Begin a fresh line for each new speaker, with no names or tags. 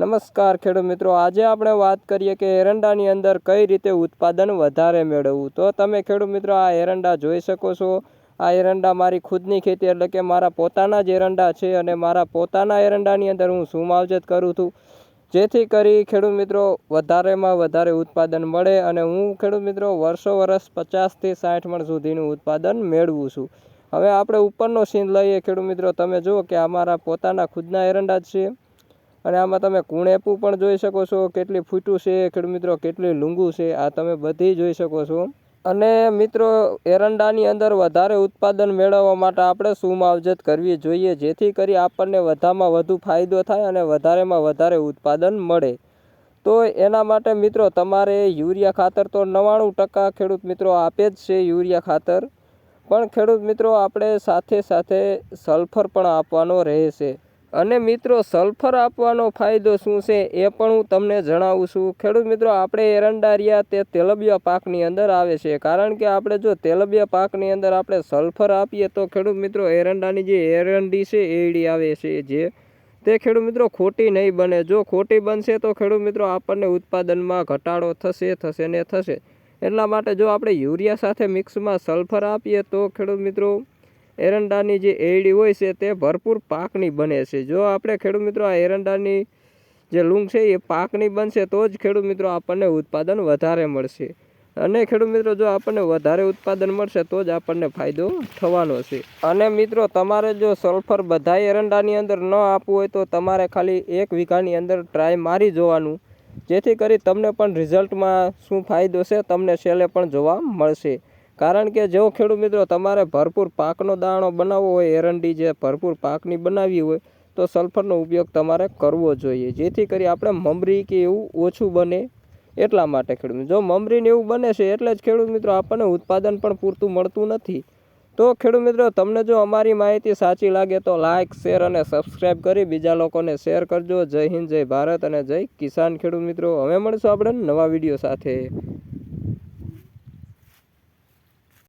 નમસ્કાર ખેડૂત મિત્રો, આજે આપણે વાત કરીએ કે એરંડાની અંદર કઈ રીતે ઉત્પાદન વધારે મેળવવું. તો તમે ખેડૂત મિત્રો, આ એરંડા જોઈ શકો છો. આ એરંડા મારી ખુદની ખેતી, એટલે કે મારા પોતાના જ એરંડા છે અને મારા પોતાના એરંડાની અંદર હું શું માવજત કરું છું. જેથી કરી ખેડૂત મિત્રો, વધારેમાં વધારે ઉત્પાદન મળે અને હું ખેડૂત મિત્રો, વર્ષો વર્ષ પચાસથી સાઠ મણ સુધીનું ઉત્પાદન મેળવું છું. હવે આપણે ઉપરનો સીન લઈએ ખેડૂત મિત્રો. તમે જુઓ કે અમારા પોતાના ખુદના એરંડા છે. અને આમાં તમે કુણેપું પણ જોઈ શકો છો, કેટલી ફૂટું છે, ખેડૂત મિત્રો, કેટલી લૂંગું છે, આ તમે બધી જોઈ શકો છો. અને મિત્રો, એરંડાની અંદર વધારે ઉત્પાદન મેળવવા માટે આપણે શું માવજત કરવી જોઈએ? જેથી કરી આપણને વધામાં વધુ ફાયદો થાય અને વધારેમાં વધારે ઉત્પાદન મળે. તો એના માટે મિત્રો, તમારે યુરિયા ખાતર તો નવ્વાણું ટકા ખેડૂત મિત્રો આપે જ છે યુરિયા ખાતર. પણ ખેડૂત મિત્રો, આપણે સાથે સાથે સલ્ફર પણ આપવાનો રહેશે. અને મિત્રો, સલ્ફર આપવાનો ફાયદો શું છે એ પણ હું તમને જણાવું છું. ખેડૂત મિત્રો, આપણે એરંડારિયા તે તેલબિયા પાકની અંદર આવે છે. કારણ કે આપણે જો તેલબિયા પાકની અંદર આપણે સલ્ફર આપીએ તો ખેડૂત મિત્રો, એરંડાની જે એરંડી છે એડી આવે છે જે, તે ખેડૂત મિત્રો ખોટી નહીં બને. જો ખોટી બનશે તો ખેડૂત મિત્રો, આપણને ઉત્પાદનમાં ઘટાડો થશે થશે ને થશે. એટલા માટે જો આપણે યુરિયા સાથે મિક્સમાં સલ્ફર આપીએ તો ખેડૂત મિત્રો એરંડાની જે એરડી હોય છે તે ભરપૂર પાકની બને છે. જો આપણે ખેડૂત મિત્રો આ એરંડાની જે લૂંગ છે એ પાકની બનશે તો જ ખેડૂત મિત્રો આપણને ઉત્પાદન વધારે મળશે. અને ખેડૂત મિત્રો જો આપણને વધારે ઉત્પાદન મળશે તો જ આપણને ફાયદો થવાનો છે. અને મિત્રો તમારે જો સલ્ફર બધા એરંડાની અંદર ન આપવું હોય તો તમારે ખાલી એક વીઘાની અંદર ટ્રાય મારી જોવાનું. જેથી કરી તમને પણ રિઝલ્ટમાં શું ફાયદો છે તમને છેલ્લે પણ જોવા મળશે. કારણ કે જો ખેડૂત મિત્રો, તમારે ભરપૂર પાકનો દાણો બનાવવો હોય, એરંડી જે ભરપૂર પાકની બનાવવી હોય, તો સલ્ફરનો ઉપયોગ તમારે કરવો જોઈએ. જેથી કરી આપણે મમરી કે એવું ઓછું બને એટલા માટે ખેડૂત જો મમરીને એવું બને છે, એટલે જ ખેડૂત મિત્રો, આપણને ઉત્પાદન પણ પૂરતું મળતું નથી. તો ખેડૂત મિત્રો, તમને જો અમારી માહિતી સાચી લાગે, તો લાઇક શેર અને સબસ્ક્રાઈબ કરી બીજા લોકોને શેર કરજો. જય હિન્દ, જય ભારત અને જય કિસાન ખેડૂત મિત્રો. હવે મળીશું આપણે નવા વીડિયો સાથે.